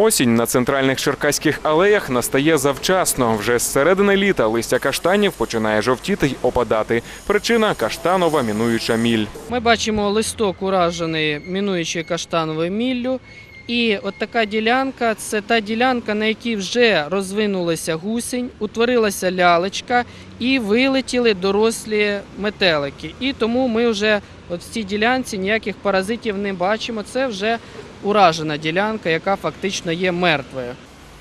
Осінь на центральних черкаських алеях настає завчасно. Вже з середини літа листя каштанів починає жовтіти й опадати. Причина каштанова мінуюча міль. Ми бачимо листок уражений мінуючою каштановою міллю. І от така ділянка це та ділянка, на якій вже розвинулася гусінь, утворилася лялечка і вилетіли дорослі метелики. І тому ми вже от в цій ділянці ніяких паразитів не бачимо. Це вже уражена ділянка, яка фактично є мертвою.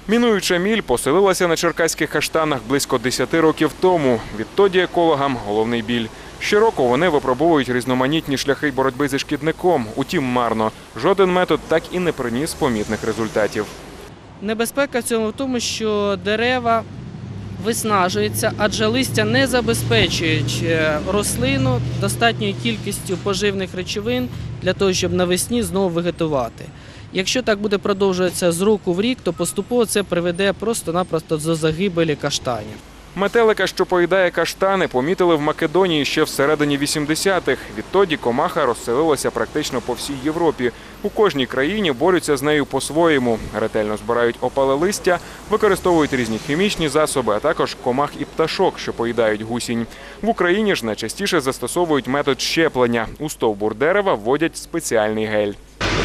Мінуюча міль поселилася на черкаських каштанах близько 10 років тому. Відтоді екологам головний біль. Щороку вони випробовують різноманітні шляхи боротьби зі шкідником. Утім, марно. Жоден метод так і не приніс помітних результатів. Небезпека в цьому в тому, що дерева виснажуються, адже листя не забезпечують е, рослину достатньою кількістю поживних речовин для того, щоб навесні знову вегетувати. Якщо так буде продовжуватися з року в рік, то поступово це приведе просто-напросто до загибелі каштанів. Метелика, що поїдає каштани, помітили в Македонії ще всередині 80-х. Відтоді комаха розселилася практично по всій Європі. У кожній країні борються з нею по-своєму. Ретельно збирають опале листя, використовують різні хімічні засоби, а також комах і пташок, що поїдають гусінь. В Україні ж найчастіше застосовують метод щеплення. У стовбур дерева вводять спеціальний гель.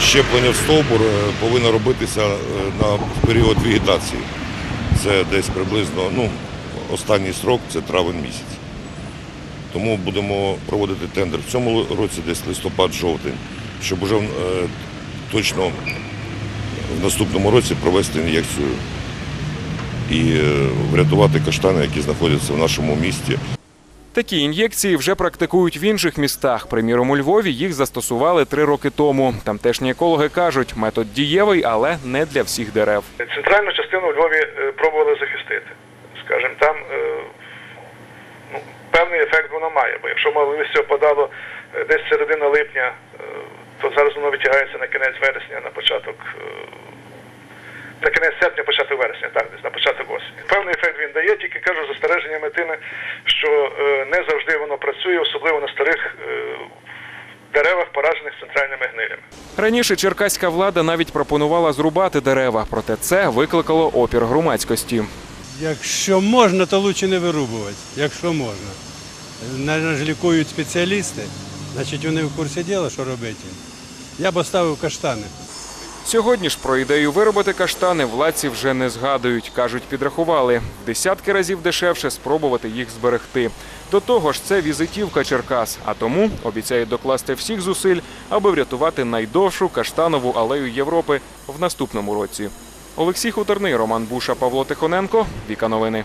Щеплення в стовбур е, повинно робитися е, на період вегетації. Це десь приблизно, ну, останній срок це травень місяць. Тому будемо проводити тендер в цьому році, десь листопад-жовтень, щоб уже е, точно в наступному році провести ін'єкцію і е, врятувати каштани, які знаходяться в нашому місті. Такі ін'єкції вже практикують в інших містах. Приміром, у Львові їх застосували три роки тому. Тамтешні екологи кажуть, метод дієвий, але не для всіх дерев. Центральну частину у Львові е, пробували захистити. Скажімо, там е, ну, певний ефект воно має, бо якщо листя опадало е, десь середина липня, е, то зараз воно витягається на кінець вересня, на початок. На кінець серпня, початок вересня, так, десь на початок осені. Певний ефект він дає, тільки кажу застереженнями тими, що не завжди воно працює, особливо на старих деревах, поражених центральними гнилями. Раніше черкаська влада навіть пропонувала зрубати дерева, проте це викликало опір громадськості. Якщо можна, то краще не вирубувати, якщо можна. Наверно ж лікують спеціалісти, значить вони в курсі діла, що робити. Я б оставив каштани. Сьогодні ж про ідею виробити каштани владці вже не згадують. кажуть, підрахували десятки разів дешевше спробувати їх зберегти. До того ж, це візитівка Черкас, а тому обіцяють докласти всіх зусиль, аби врятувати найдовшу каштанову алею Європи в наступному році. Олексій Хуторний, Роман Буша, Павло Тихоненко. Віка новини.